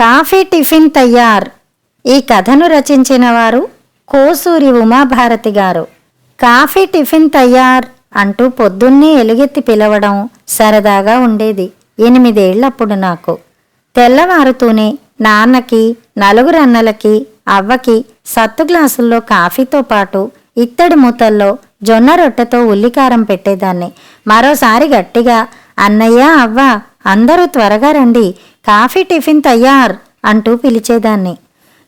Coffee tiffin తయార్. ఈ కథను రచించిన వారు కోసూరి ఉమాభారతి గారు. కాఫీ టిఫిన్ తయార్ అంటూ పొద్దున్నే ఎలుగెత్తి పిలవడం సరదాగా ఉండేది. ఎనిమిదేళ్ళప్పుడు నాకు. తెల్లవారుతూనే నాన్నకి నలుగురు అన్నలకి అవ్వకి సత్తు గ్లాసుల్లో కాఫీతో పాటు ఇత్తడి మూతల్లో జొన్న రొట్టెతో ఉల్లికారం పెట్టేదాన్ని. మరోసారి గట్టిగా అన్నయ్య అవ్వ అందరూ త్వరగా రండి కాఫీ టిఫిన్ తయార్ అంటూ పిలిచేదాన్ని.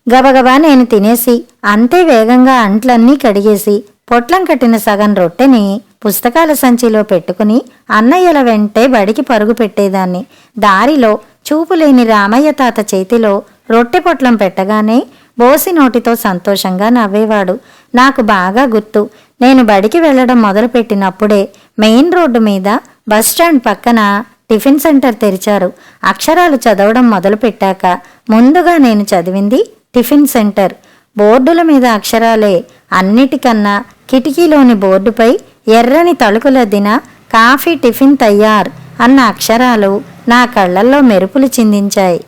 గబగబా నేను తినేసి అంతే వేగంగా అంట్లన్నీ కడిగేసి పొట్లం కట్టిన సగం రొట్టెని పుస్తకాల సంచిలో పెట్టుకుని అన్నయ్యల వెంటే బడికి పరుగు పెట్టేదాన్ని. దారిలో చూపులేని రామయ్య తాత చేతిలో రొట్టె పొట్లం పెట్టగానే బోసి నోటితో సంతోషంగా నవ్వేవాడు. నాకు బాగా గుర్తు నేను బడికి వెళ్ళడం మొదలుపెట్టినప్పుడే మెయిన్ రోడ్డు మీద బస్ స్టాండ్ పక్కన టిఫిన్ సెంటర్ తెరిచారు. అక్షరాలు చదవడం మొదలుపెట్టాక ముందుగా నేను చదివింది టిఫిన్ సెంటర్. బోర్డుల మీద అక్షరాలే. అన్నిటికన్నా కిటికీలోని బోర్డుపై ఎర్రని తలుకులద్దిన కాఫీ టిఫిన్ తయార్ అన్న అక్షరాలు నా కళ్ళల్లో మెరుపులు చిందించాయి.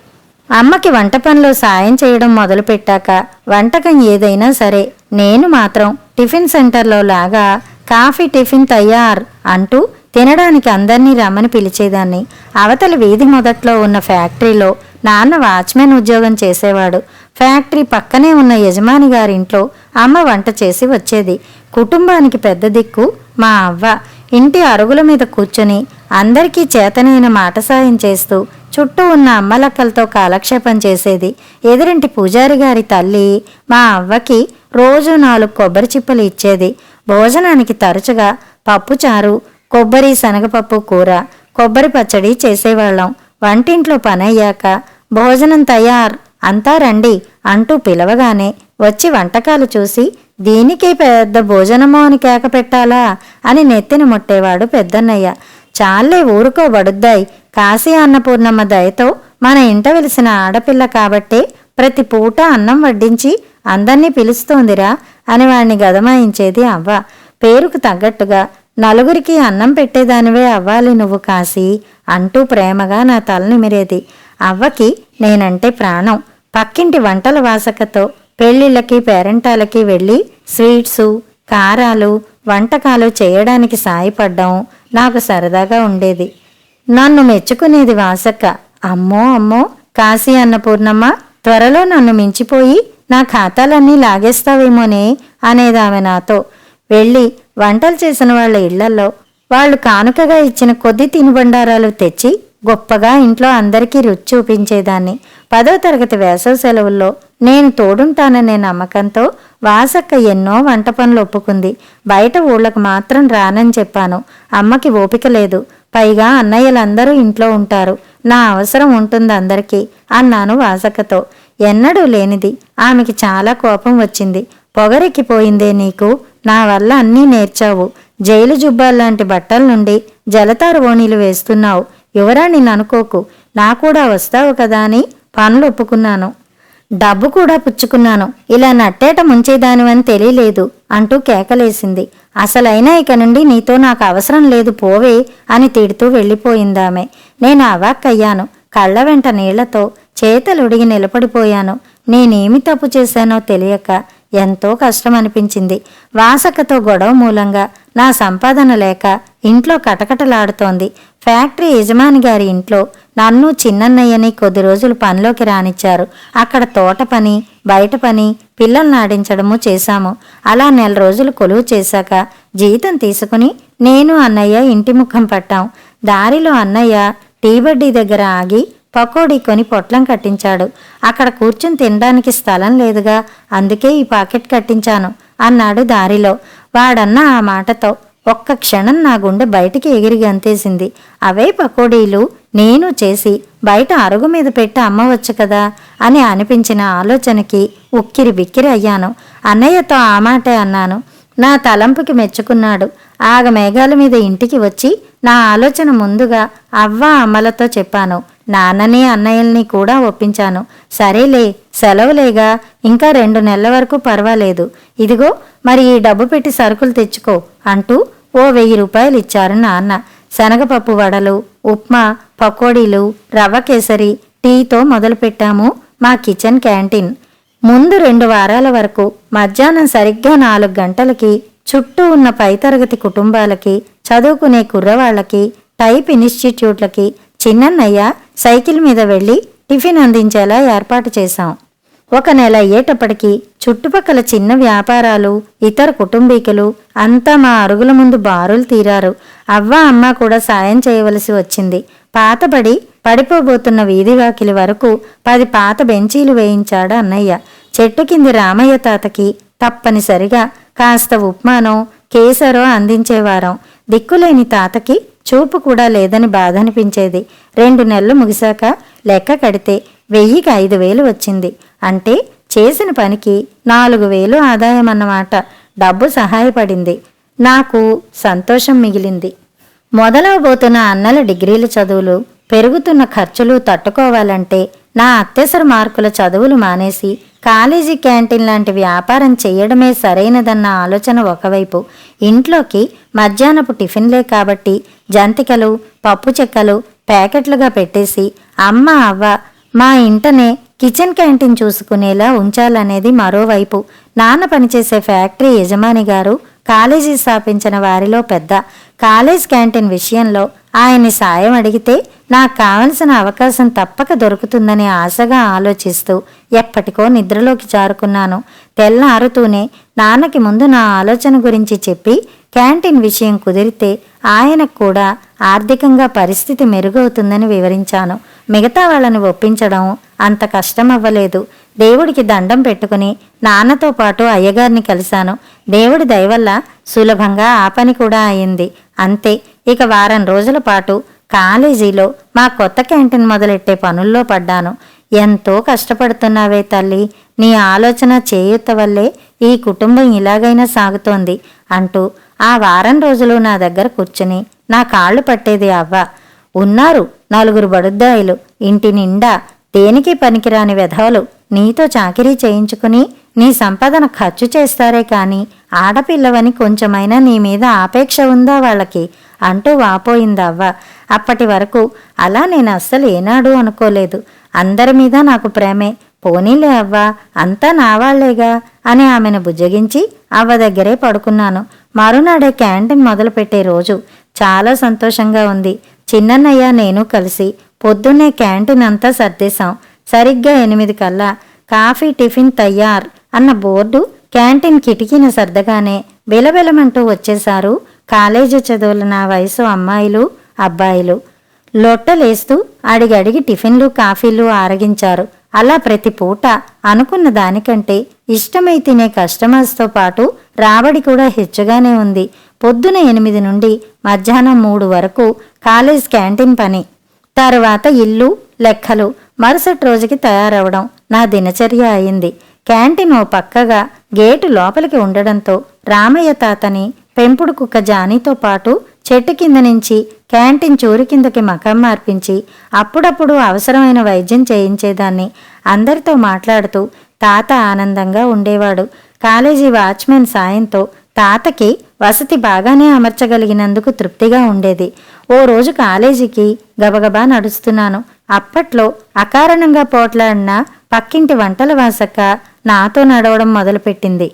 అమ్మకి వంట పనిలో సాయం చేయడం మొదలుపెట్టాక వంటకం ఏదైనా సరే నేను మాత్రం టిఫిన్ సెంటర్లో లాగా కాఫీ టిఫిన్ తయార్ అంటూ తినడానికి అందరినీ రమ్మని పిలిచేదాన్ని. అవతల వీధి మొదట్లో ఉన్న ఫ్యాక్టరీలో నాన్న వాచ్మెన్ ఉద్యోగం చేసేవాడు. ఫ్యాక్టరీ పక్కనే ఉన్న యజమాని గారింట్లో అమ్మ వంట చేసి వచ్చేది. కుటుంబానికి పెద్ద దిక్కు మా అవ్వ. ఇంటి అరుగుల మీద కూర్చొని అందరికీ చేతనైన మాట సాయం చేస్తూ చుట్టూ ఉన్న అమ్మలక్కలతో కాలక్షేపం చేసేది. ఎదురింటి పూజారి గారి తల్లి మా అవ్వకి రోజు నాలుగు కొబ్బరి చిప్పలు ఇచ్చేది. భోజనానికి తరచుగా పప్పుచారు కొబ్బరి శనగపప్పు కూర కొబ్బరి పచ్చడి చేసేవాళ్ళం. వంటింట్లో పనయ్యాక భోజనం తయార్ అంతా రండి అంటూ పిలవగానే వచ్చి వంటకాలు చూసి దీనికి పెద్ద భోజనమో అని కేక పెట్టాలా? అని నెత్తిన ముట్టేవాడు పెద్దన్నయ్య. చాలే ఊరుకోబడుద్దాయి కాశీ అన్నపూర్ణమ్మ దయతో మన ఇంట వెలిసిన ఆడపిల్ల కాబట్టే ప్రతి పూట అన్నం వడ్డించి అందర్నీ పిలుస్తోందిరా అని వాణ్ణి గదమాయించేది అవ్వ. పేరుకు తగ్గట్టుగా నలుగురికి అన్నం పెట్టేదానివే అవ్వాలి నువ్వు కాశీ అంటూ ప్రేమగా నా తల నిమిరేది అవ్వకి నేనంటే ప్రాణం. పక్కింటి వంటల వాసకతో పెళ్ళిళ్ళకి పేరెంటాలకి వెళ్ళి స్వీట్సు కారాలు వంటకాలు చేయడానికి సాయపడ్డం నాకు సరదాగా ఉండేది. నన్ను మెచ్చుకునేది వాసక్క. అమ్మో అమ్మో కాశీ అన్నపూర్ణమ్మ త్వరలో నన్ను మించిపోయి నా ఖాతాలన్నీ లాగేస్తావేమోనే అనేది ఆమె నాతో. వెళ్ళి వంటలు చేసిన వాళ్ళ ఇళ్ళలో వాళ్ళు కానుకగా ఇచ్చిన కొద్ది తినుబండారాలు తెచ్చి గొప్పగా ఇంట్లో అందరికీ రుచి చూపించేదాన్ని. పదో తరగతి వేసవి సెలవుల్లో నేను తోడుంటాననే నమ్మకంతో వాసక్క ఎన్నో వంట పనులు ఒప్పుకుంది. బయట ఊళ్ళకు మాత్రం రానని చెప్పాను. అమ్మకి ఓపిక లేదు. పైగా అన్నయ్యలందరూ ఇంట్లో ఉంటారు. నా అవసరం ఉంటుంది అందరికీ అన్నాను వాసక్కతో. ఎన్నడూ లేనిది. ఆమెకి చాలా కోపం వచ్చింది. పొగరెక్కిపోయిందే నీకు? నా వల్ల అన్నీ నేర్చావు. జైలు జుబ్బాల్లాంటి బట్టల నుండి జలతారు ఓణీలు వేస్తున్నావు. యువరాణిని అనుకోకు. నా కూడా వస్తావు కదా అని పనులు ఒప్పుకున్నాను. డబ్బు కూడా పుచ్చుకున్నాను. ఇలా నట్టేట ముంచేదానివని తెలియలేదు అంటూ కేకలేసింది. అసలైనా ఇక నుండి నీతో నాకు అవసరం లేదు పోవే అని తిడుతూ వెళ్ళిపోయిందామె. నేను అవాక్కయ్యాను. కళ్ళ వెంట నీళ్ళతో చేతలుడిగి నిలబడిపోయాను. నేనేమి తప్పు చేశానో తెలియక ఎంతో కష్టం అనిపించింది వాసకతో గొడవ మూలంగా నా సంపాదన లేక ఇంట్లో కటకటలాడుతోంది. ఫ్యాక్టరీ యజమాని గారి ఇంట్లో నన్ను చిన్నన్నయ్యని కొద్ది రోజులు పనిలోకి రానిచ్చారు. అక్కడ తోట పని బయట పని పిల్లల్ని ఆడించడము చేశాము. అలా నెల రోజులు కొలువు చేశాక జీతం తీసుకుని నేను అన్నయ్య ఇంటి ముఖం పట్టాం. దారిలో అన్నయ్య టీ బడ్డీ దగ్గర ఆగి పకోడీ కొని పొట్లం కట్టించాడు. అక్కడ కూర్చుని తినడానికి స్థలం లేదుగా. అందుకే ఈ పాకెట్ కట్టించాను అన్నాడు దారిలో. వాడన్న ఆ మాటతో ఒక్క క్షణం నా గుండె బయటికి ఎగిరి అంతేసింది. అవే పకోడీలు నేను చేసి బయట అరుగు మీద పెట్టి అమ్మవచ్చు కదా అని అనిపించిన ఆలోచనకి ఉక్కిరి బిక్కిరి అయ్యాను. అన్నయ్యతో ఆ మాటే అన్నాను. నా తలంపుకి మెచ్చుకున్నాడు. ఆగ మేఘాల మీద ఇంటికి వచ్చి నా ఆలోచన ముందుగా అవ్వ అమ్మలతో చెప్పాను. నాన్నని అన్నయ్యల్ని కూడా ఒప్పించాను. సరేలే సెలవులేగా. ఇంకా రెండు నెలల వరకు పర్వాలేదు. ఇదిగో మరి ఈ డబ్బు పెట్టి సరుకులు తెచ్చుకో అంటూ ఓ వెయ్యి రూపాయలు ఇచ్చారు నాన్న. శనగపప్పు వడలు ఉప్మా పకోడీలు రవ్వ కేసరి టీతో మొదలుపెట్టాము మా కిచెన్ క్యాంటీన్. ముందు రెండు వారాల వరకు మధ్యాహ్నం సరిగ్గా నాలుగు గంటలకి చుట్టూ ఉన్న పైతరగతి కుటుంబాలకి చదువుకునే కుర్రవాళ్ళకి టైప్ ఇన్స్టిట్యూట్లకి చిన్నన్నయ్య సైకిల్ మీద వెళ్ళి టిఫిన్ అందించేలా ఏర్పాటు చేశాం. ఒక నెల అయ్యేటప్పటికీ చుట్టుపక్కల చిన్న వ్యాపారాలు ఇతర కుటుంబీకులు అంతా మా అరుగుల ముందు బారులు తీరారు. అవ్వ అమ్మ కూడా సాయం చేయవలసి వచ్చింది. పాతబడి పడిపోబోతున్న వీధి వాకిలి వరకు పది పాత బెంచీలు వేయించాడు అన్నయ్య. చెట్టు కింది రామయ్య తాతకి తప్పనిసరిగా కాస్త ఉప్మానో కేసరో అందించేవారం. దిక్కులేని తాతకి చూపు కూడా లేదని బాధ అనిపించేది. రెండు నెలలు ముగిశాక లెక్క కడితే వెయ్యికి ఐదు వేలు వచ్చింది. అంటే చేసిన పనికి నాలుగు వేలు ఆదాయం అన్నమాట. డబ్బు సహాయపడింది. నాకు సంతోషం మిగిలింది. మొదలవబోతున్న అన్నల డిగ్రీల చదువులు పెరుగుతున్న ఖర్చులు తట్టుకోవాలంటే నా అత్యవసర మార్కుల చదువులు మానేసి కాలేజీ క్యాంటీన్ లాంటి వ్యాపారం చేయడమే సరైనదన్న ఆలోచన ఒకవైపు. ఇంట్లోకి మధ్యాహ్నపు టిఫిన్లే కాబట్టి జంతికలు పప్పు చెక్కలు ప్యాకెట్లుగా పెట్టేసి అమ్మ అవ్వ మా ఇంటనే కిచెన్ క్యాంటీన్ చూసుకునేలా ఉంచాలనేది మరోవైపు. నాన్న పనిచేసే ఫ్యాక్టరీ యజమాని గారు కాలేజీ స్థాపించిన వారిలో పెద్ద. కాలేజ్ క్యాంటీన్ విషయంలో ఆయన్ని సాయం అడిగితే నాకు కావలసిన అవకాశం తప్పక దొరుకుతుందని ఆశగా ఆలోచిస్తూ ఎప్పటికో నిద్రలోకి జారుకున్నాను. తెల్లారుతూనే నాన్నకి ముందు నా ఆలోచన గురించి చెప్పి క్యాంటీన్ విషయం కుదిరితే ఆయనకు కూడా ఆర్థికంగా పరిస్థితి మెరుగవుతుందని వివరించాను. మిగతా వాళ్ళని ఒప్పించడం అంత కష్టం అవ్వలేదు దేవుడికి దండం పెట్టుకుని నాన్నతో పాటు అయ్యగారిని కలిశాను. దేవుడి దయవల్ల సులభంగా ఆ పని కూడా అయింది. అంతే ఇక వారం రోజుల పాటు కాలేజీలో మా కొత్త క్యాంటీన్ మొదలెట్టే పనుల్లో పడ్డాను. ఎంతో కష్టపడుతున్నావే తల్లి. నీ ఆలోచన చేయూత వల్లే ఈ కుటుంబం ఇలాగైనా సాగుతోంది అంటూ ఆ వారం రోజులు నా దగ్గర కూర్చుని నా కాళ్ళు పట్టేది అవ్వ. ఉన్నారు నలుగురు బడుద్దాయిలు. ఇంటి నిండా దేనికి పనికిరాని వెధవలు. నీతో చాకిరీ చేయించుకుని నీ సంపదన ఖర్చు చేస్తారే కానీ ఆడపిల్లవని కొంచెమైనా నీ మీద ఆపేక్ష ఉందా వాళ్ళకి? అంటూ వాపోయిందవ్వ. అప్పటి వరకు అలా నేను అస్సలు ఏనాడు అనుకోలేదు. అందరి మీద నాకు ప్రేమే. పోనీలే అవ్వా అంతా నావాళ్ళేగా అని ఆమెను బుజ్జగించి అవ్వ దగ్గరే పడుకున్నాను. మరునాడే క్యాంటీన్ మొదలుపెట్టే రోజు చాలా సంతోషంగా ఉంది. చిన్నన్నయ్య నేను కలిసి పొద్దున్నే క్యాంటీన్ అంతా సర్దేశాం. సరిగ్గా ఎనిమిది కల్లా కాఫీ టిఫిన్ తయ్యార్ అన్న బోర్డు క్యాంటీన్ కిటికీని సర్దగానే బిలబిలమంటూ వచ్చేశారు కాలేజీ చదువులు నా వయసు అమ్మాయిలు అబ్బాయిలు. లొట్టలేస్తూ అడిగడిగి టిఫిన్లు కాఫీలు ఆరగించారు. అలా ప్రతి పూట అనుకున్న దానికంటే ఇష్టమై తినే కస్టమర్స్తో పాటు రాబడి కూడా హెచ్చుగానే ఉంది. పొద్దున ఎనిమిది నుండి మధ్యాహ్నం మూడు వరకు కాలేజ్ క్యాంటీన్ పని. తర్వాత ఇల్లు లెక్కలు మరుసటి రోజుకి తయారవడం నా దినచర్య అయింది. క్యాంటీన్ ఓ పక్కగా గేటు లోపలికి ఉండడంతో రామయ్య తాతని పెంపుడు కుక్క జానీతో పాటు చెట్టు కింద నుంచి క్యాంటీన్ చూరు కిందకి మకం మార్పించి అప్పుడప్పుడు అవసరమైన వైద్యం చేయించేదాన్ని. అందరితో మాట్లాడుతూ తాత ఆనందంగా ఉండేవాడు. కాలేజీ వాచ్మెన్ సాయంతో తాతకి వసతి బాగానే అమర్చగలిగినందుకు తృప్తిగా ఉండేది. ఓ రోజు కాలేజీకి గబగబా నడుస్తున్నాను. అప్పట్లో అకారణంగా పోట్లాడిన పక్కింటి వంటలు వాసక్క నాతో నడవడం మొదలుపెట్టింది.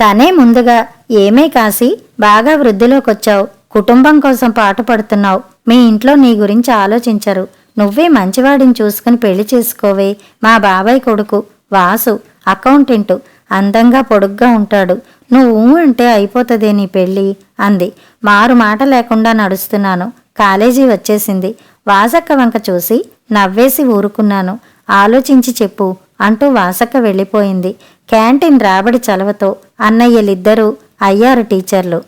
తనే ముందుగా ఏమే కాసి బాగా వృద్ధిలోకొచ్చావు. కుటుంబం కోసం పాటుపడుతున్నావు మీ ఇంట్లో నీ గురించి ఆలోచించరు. నువ్వే మంచివాడిని చూసుకుని పెళ్ళి చేసుకోవే. మా బాబాయ్ కొడుకు వాసు అకౌంటెంటు అందంగా పొడుగ్గా ఉంటాడు. నువ్వు అంటే అయిపోతుందే నీ పెళ్ళి అంది. మారు మాట లేకుండా నడుస్తున్నాను. కాలేజీ వచ్చేసింది. వాసక్క వంక చూసి నవ్వేసి ఊరుకున్నాను. ఆలోచించి చెప్పు అంటూ వాసక్క వెళ్ళిపోయింది. క్యాంటీన్ రాబడి చలవతో అన్నయ్యలిద్దరూ అయ్యారు టీచర్లు.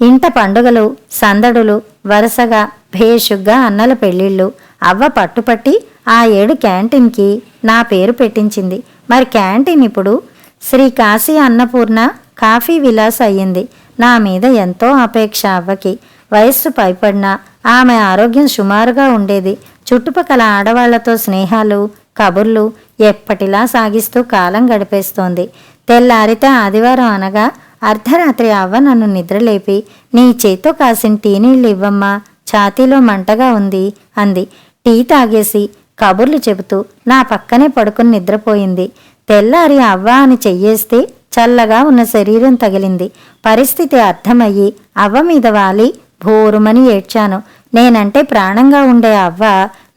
ఇంట పండుగలు సందడులు వరుసగా భేషుగ్గా అన్నల పెళ్ళిళ్ళు. అవ్వ పట్టుపట్టి ఆ ఏడు క్యాంటీన్కి నా పేరు పెట్టించింది. మరి క్యాంటీన్ ఇప్పుడు? శ్రీ కాశీ అన్నపూర్ణ కాఫీ విలాస్ అయ్యింది. నా మీద ఎంతో అపేక్ష అవ్వకి. వయస్సు పైపడినా ఆమె ఆరోగ్యం సుమారుగా ఉండేది. చుట్టుపక్కల ఆడవాళ్ళతో స్నేహాలు కబుర్లు ఎప్పటిలా సాగిస్తూ కాలం గడిపేస్తోంది. తెల్లారితే ఆదివారం అనగా అర్ధరాత్రి అవ్వ నన్ను నిద్రలేపి నీ చేతో కాసిన టీ నీళ్ళు ఇవ్వమ్మా ఛాతీలో మంటగా ఉంది అంది. టీ తాగేసి కబుర్లు చెబుతూ నా పక్కనే పడుకుని నిద్రపోయింది. తెల్లారి అవ్వ అని చెయ్యేస్తే చల్లగా ఉన్న శరీరం తగిలింది. పరిస్థితి అర్థమయ్యి అవ్వ మీద వాలి భోరుమని ఏడ్చాను. నేనంటే ప్రాణంగా ఉండే అవ్వ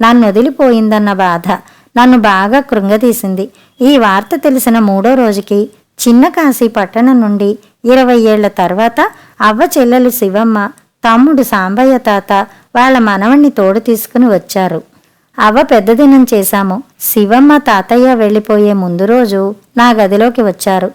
నన్ను వదిలిపోయిందన్న బాధ. నన్ను బాగా కృంగదీసింది. ఈ వార్త తెలిసిన మూడో రోజుకి చిన్న కాశీ పట్టణం నుండి ఇరవై ఏళ్ళ తర్వాత అవ్వ చెల్లెలు శివమ్మ తమ్ముడు సాంబయ్య తాత వాళ్ళ మనవణ్ణి తోడు తీసుకుని వచ్చారు. అవ్వ పెద్దదినం చేశాము. శివమ్మ తాతయ్య వెళ్ళిపోయే ముందు రోజు నా గదిలోకి వచ్చారు.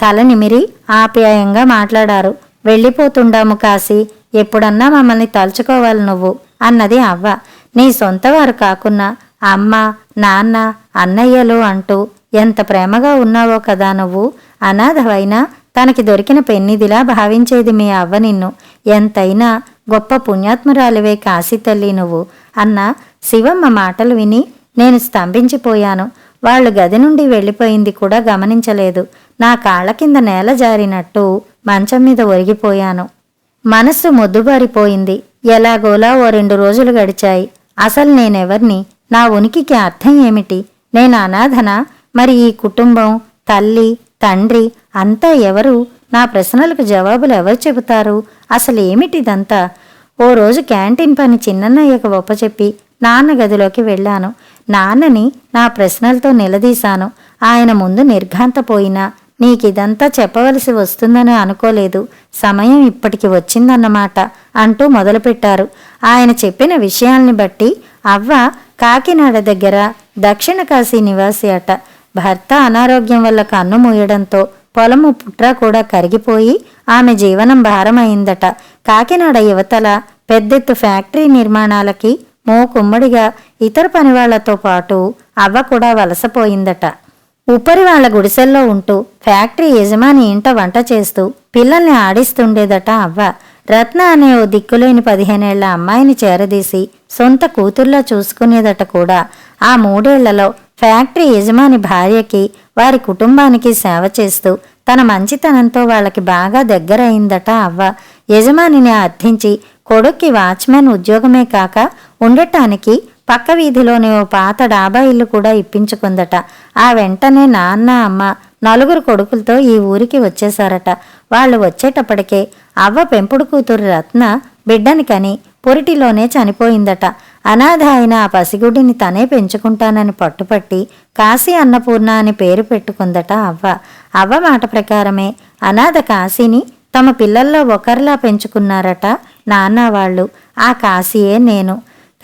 తల నిమిరి ఆప్యాయంగా మాట్లాడారు. వెళ్ళిపోతుండాము కాశీ. ఎప్పుడన్నా మమ్మల్ని తలుచుకోవాలి నువ్వు అన్నది అవ్వ. నీ సొంతవారు కాకున్నా అమ్మ నాన్న అన్నయ్యలు అంటూ ఎంత ప్రేమగా ఉన్నావో కదా నువ్వు. అనాథవైనా తనకి దొరికిన పెన్నిదిలా భావించేది మీ అవ్వ నిన్ను. ఎంతైనా గొప్ప పుణ్యాత్మురాలివే కాశీ తల్లి నువ్వు. అన్న శివమ్మ మాటలు విని నేను స్తంభించిపోయాను. వాళ్ళు గది నుండి వెళ్ళిపోయింది కూడా గమనించలేదు. నా కాళ్ళ కింద నేల జారినట్టు మంచం మీద ఒరిగిపోయాను. మనస్సు మొద్దుబారిపోయింది. ఎలాగోలా ఓ రెండు రోజులు గడిచాయి. అసలు నేనెవర్ని నా ఉనికికి అర్థం ఏమిటి? నేను అనాథన? మరి ఈ కుటుంబం తల్లి తండ్రి అంతా ఎవరు? నా ప్రశ్నలకు జవాబులు ఎవరు చెబుతారు? అసలు ఏమిటిదంతా? ఓ రోజు క్యాంటీన్ పని చిన్నన్నయ్యకు ఒప్పచెప్పి నాన్న గదిలోకి వెళ్ళాను. నాన్నని నా ప్రశ్నలతో నిలదీశాను. ఆయన ముందు నిర్ఘాంతపోయినా నీకిదంతా చెప్పవలసి వస్తుందని అనుకోలేదు. సమయం ఇప్పటికి వచ్చిందన్నమాట అంటూ మొదలుపెట్టారు. ఆయన చెప్పిన విషయాల్ని బట్టి అవ్వ కాకినాడ దగ్గర దక్షిణ కాశీ నివాసి అట. భర్త అనారోగ్యం వల్ల కన్ను మూయడంతో పొలము పుట్ర కూడా కరిగిపోయి ఆమె జీవనం భారమైందట. కాకినాడ యువతల పెద్దెత్తు ఫ్యాక్టరీ నిర్మాణాలకి మోకుమ్మడిగా ఇతర పనివాళ్ళతో పాటు అవ్వ కూడా వలసపోయిందట. ఉపరి వాళ్ళ గుడిసెల్లో ఉంటూ ఫ్యాక్టరీ యజమాని ఇంట వంట చేస్తూ పిల్లల్ని ఆడిస్తుండేదట అవ్వ. రత్న అనే ఓ దిక్కులేని పదిహేనేళ్ళ అమ్మాయిని చేరదీసి సొంత కూతుర్లా చూసుకునేదట కూడా. ఆ మూడేళ్ళలో ఫ్యాక్టరీ యజమాని భార్యకి వారి కుటుంబానికి సేవ చేస్తూ తన మంచితనంతో వాళ్ళకి బాగా దగ్గరయిందట అవ్వ. యజమానిని అర్థించి కొడుక్కి వాచ్మెన్ ఉద్యోగమే కాక ఉండటానికి పక్క వీధిలోని ఓ పాత డాబా ఇల్లు కూడా ఇప్పించుకుందట. ఆ వెంటనే నాన్న అమ్మ నలుగురు కొడుకులతో ఈ ఊరికి వచ్చేశారట. వాళ్ళు వచ్చేటప్పటికే అవ్వ పెంపుడు కూతురు రత్న బిడ్డని కని పొరిటిలోనే చనిపోయిందట. అనాథ అయిన ఆ పసిగుడిని తనే పెంచుకుంటానని పట్టుపట్టి కాశీ అన్నపూర్ణ అని పేరు పెట్టుకుందట అవ్వ. అవ్వ మాట ప్రకారమే అనాథ కాశీని తమ పిల్లల్లో ఒకరిలా పెంచుకున్నారట నాన్న వాళ్ళు. ఆ కాశీయే నేను.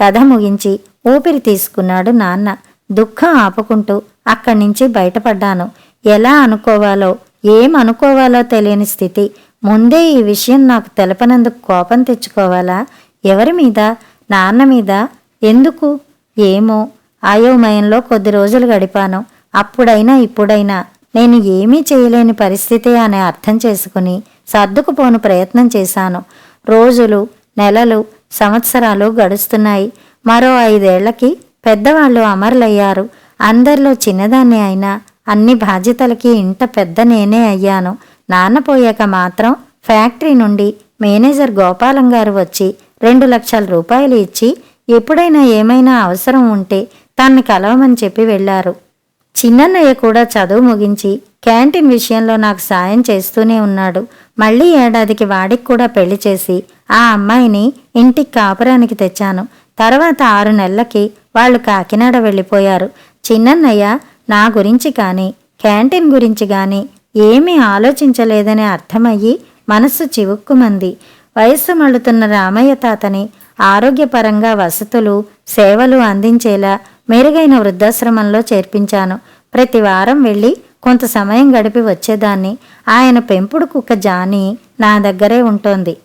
కథ ముగించి ఊపిరి తీసుకున్నాడు నాన్న. దుఃఖం ఆపుకుంటూ అక్కడి నుంచి బయటపడ్డాను. ఎలా అనుకోవాలో ఏం అనుకోవాలో తెలియని స్థితి. ముందే ఈ విషయం నాకు తెలపనందుకు కోపం తెచ్చుకోవాలా? ఎవరి మీద? నాన్న మీద? ఎందుకు? ఏమో? అయోమయంలో కొద్ది రోజులు గడిపాను. అప్పుడైనా ఇప్పుడైనా నేను ఏమీ చేయలేని పరిస్థితి అని అర్థం చేసుకుని సర్దుకుపోను ప్రయత్నం చేశాను. రోజులు నెలలు సంవత్సరాలు గడుస్తున్నాయి. మరో ఐదేళ్ళకి పెద్దవాళ్ళు అమరులయ్యారు. అందరిలో చిన్నదాన్ని అయినా అన్ని బాధ్యతలకి ఇంట పెద్ద నేనే అయ్యాను. నాన్న పోయాక మాత్రం ఫ్యాక్టరీ నుండి మేనేజర్ గోపాలం గారు వచ్చి రెండు లక్షల రూపాయలు ఇచ్చి ఎప్పుడైనా ఏమైనా అవసరం ఉంటే తన్ని కలవమని చెప్పి వెళ్ళారు చిన్నన్నయ్య కూడా చదువు ముగించి క్యాంటీన్ విషయంలో నాకు సాయం చేస్తూనే ఉన్నాడు. మళ్ళీ ఏడాదికి వాడికి కూడా పెళ్ళి చేసి ఆ అమ్మాయిని ఇంటికి కాపురానికి తెచ్చాను. తర్వాత ఆరు నెలలకి వాళ్ళు కాకినాడ వెళ్ళిపోయారు. చిన్నన్నయ్య నా గురించి కానీ క్యాంటీన్ గురించి కానీ ఏమీ ఆలోచించలేదని అర్థమయ్యి మనస్సు చివుక్కుమంది. వయస్సు మళ్ళుతున్న రామయ్య తాతని ఆరోగ్యపరంగా వసతులు సేవలు అందించేలా మెరుగైన వృద్ధాశ్రమంలో చేర్పించాను. ప్రతి వారం వెళ్ళి కొంత సమయం గడిపి వచ్చేదాన్ని. ఆయన పెంపుడు కుక్క జాని నా దగ్గరే ఉంటోంది.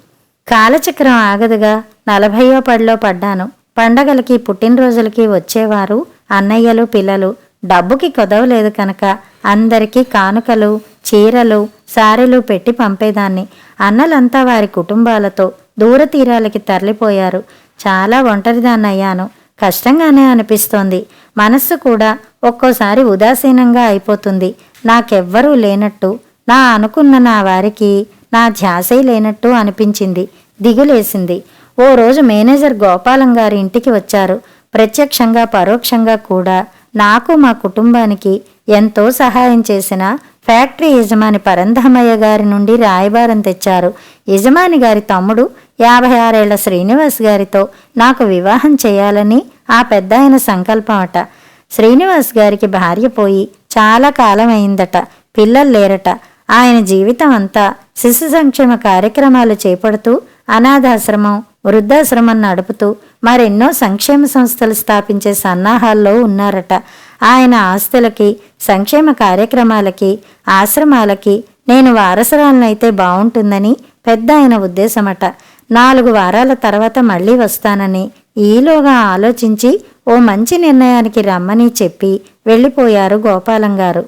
కాలచక్రం ఆగదుగా నలభయో పడిలో పడ్డాను. పండగలకి పుట్టినరోజులకి వచ్చేవారు అన్నయ్యలు పిల్లలు. డబ్బుకి కొదవలేదు కనుక అందరికీ కానుకలు చీరలు సారెలు పెట్టి పంపేదాన్ని. అన్నలంతా వారి కుటుంబాలతో దూర తీరాలకి తరలిపోయారు. చాలా ఒంటరిదాన్నయ్యాను. కష్టంగానే అనిపిస్తోంది. మనస్సు కూడా ఒక్కోసారి ఉదాసీనంగా అయిపోతుంది. నాకెవ్వరూ లేనట్టు నా అనుకున్న నా వారికి నా ధ్యాసే లేనట్టు అనిపించింది. దిగులేసింది. ఓ రోజు మేనేజర్ గోపాలం గారి ఇంటికి వచ్చారు. ప్రత్యక్షంగా పరోక్షంగా కూడా నాకు మా కుటుంబానికి ఎంతో సహాయం చేసిన ఫ్యాక్టరీ యజమాని పరంధమయ్య గారి నుండి రాయబారం తెచ్చారు. యజమాని గారి తమ్ముడు యాభై ఆరేళ్ళ శ్రీనివాస్ గారితో నాకు వివాహం చేయాలని ఆ పెద్ద ఆయన సంకల్పం అట శ్రీనివాస్ గారికి భార్య పోయి చాలా కాలం అయిందట పిల్లలు లేరట. ఆయన జీవితం అంతా శిశు సంక్షేమ కార్యక్రమాలు చేపడుతూ అనాథాశ్రమం వృద్ధాశ్రమం నడుపుతూ మరెన్నో సంక్షేమ సంస్థలు స్థాపించే సన్నాహాల్లో ఉన్నారట. ఆయన ఆస్తులకి సంక్షేమ కార్యక్రమాలకి ఆశ్రమాలకి నేను వారసరాలనైతే బావుంటుందని పెద్ద ఆయన ఉద్దేశమట. నాలుగు వారాల తర్వాత మళ్ళీ వస్తానని ఈలోగా ఆలోచించి ఓ మంచి నిర్ణయానికి రమ్మని చెప్పి వెళ్ళిపోయారు గోపాలం గారు.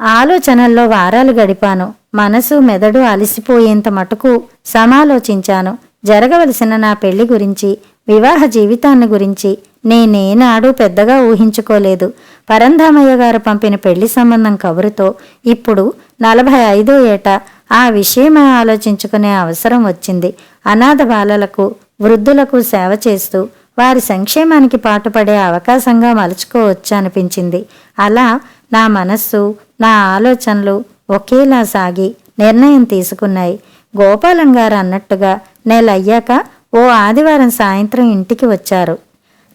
ఆలోచనల్లో వారాలు గడిపాను. మనసు మెదడు అలసిపోయేంత మటుకు సమాలోచించాను. జరగవలసిన నా పెళ్ళి గురించి వివాహ జీవితాన్ని గురించి నేనేనాడు పెద్దగా ఊహించుకోలేదు. పరంధామయ్య గారు పంపిన పెళ్ళి సంబంధం కబురుతో ఇప్పుడు నలభై ఐదో ఏట ఆ విషయమే ఆలోచించుకునే అవసరం వచ్చింది. అనాథ బాలలకు వృద్ధులకు సేవ చేస్తూ వారి సంక్షేమానికి పాటుపడే అవకాశంగా మలుచుకోవచ్చు అనిపించింది అలా నా మనస్సు నా ఆలోచనలు ఒకేలా సాగి నిర్ణయం తీసుకున్నాయి. గోపాలం గారు అన్నట్టుగా నెలయ్యాక ఓ ఆదివారం సాయంత్రం ఇంటికి వచ్చారు.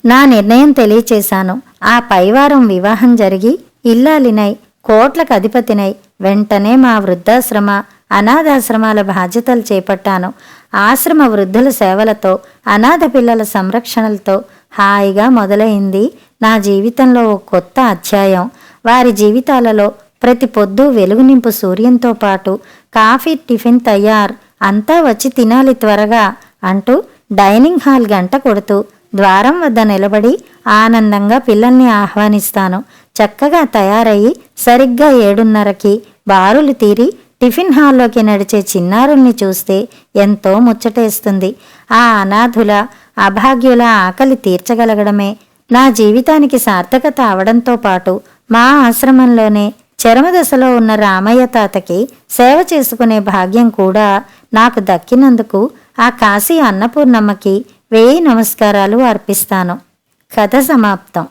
నా నిర్ణయం తెలియచేశాను. ఆ పైవారం వివాహం జరిగి ఇల్లాలినై కోట్లకు అధిపతినై వెంటనే మా వృద్ధాశ్రమ అనాథాశ్రమాల బాధ్యతలు చేపట్టాను. ఆశ్రమ వృద్ధుల సేవలతో అనాథ పిల్లల సంరక్షణలతో హాయిగా మొదలైంది నా జీవితంలో ఓ కొత్త అధ్యాయం. వారి జీవితాలలో ప్రతి పొద్దు వెలుగునింపు సూర్యంతో పాటు కాఫీ టిఫిన్ తయారు అంతా వచ్చి తినాలి త్వరగా అంటూ డైనింగ్ హాల్ గంట కొడుతూ ద్వారం వద్ద నిలబడి ఆనందంగా పిల్లల్ని ఆహ్వానిస్తాను. చక్కగా తయారయ్యి సరిగ్గా ఏడున్నరకి బారులు తీరి టిఫిన్ హాల్లోకి నడిచే చిన్నారుల్ని చూస్తే ఎంతో ముచ్చటేస్తుంది. ఆ అనాథుల అభాగ్యుల ఆకలి తీర్చగలగడమే. నా జీవితానికి సార్థకత అవడంతో పాటు మా ఆశ్రమంలోనే చరమదశలో ఉన్న రామయ్య తాతకి సేవ చేసుకునే భాగ్యం కూడా నాకు దక్కినందుకు ఆ కాశీ అన్నపూర్ణమ్మకి వేయి నమస్కారాలు అర్పిస్తాను. కథ సమాప్తం.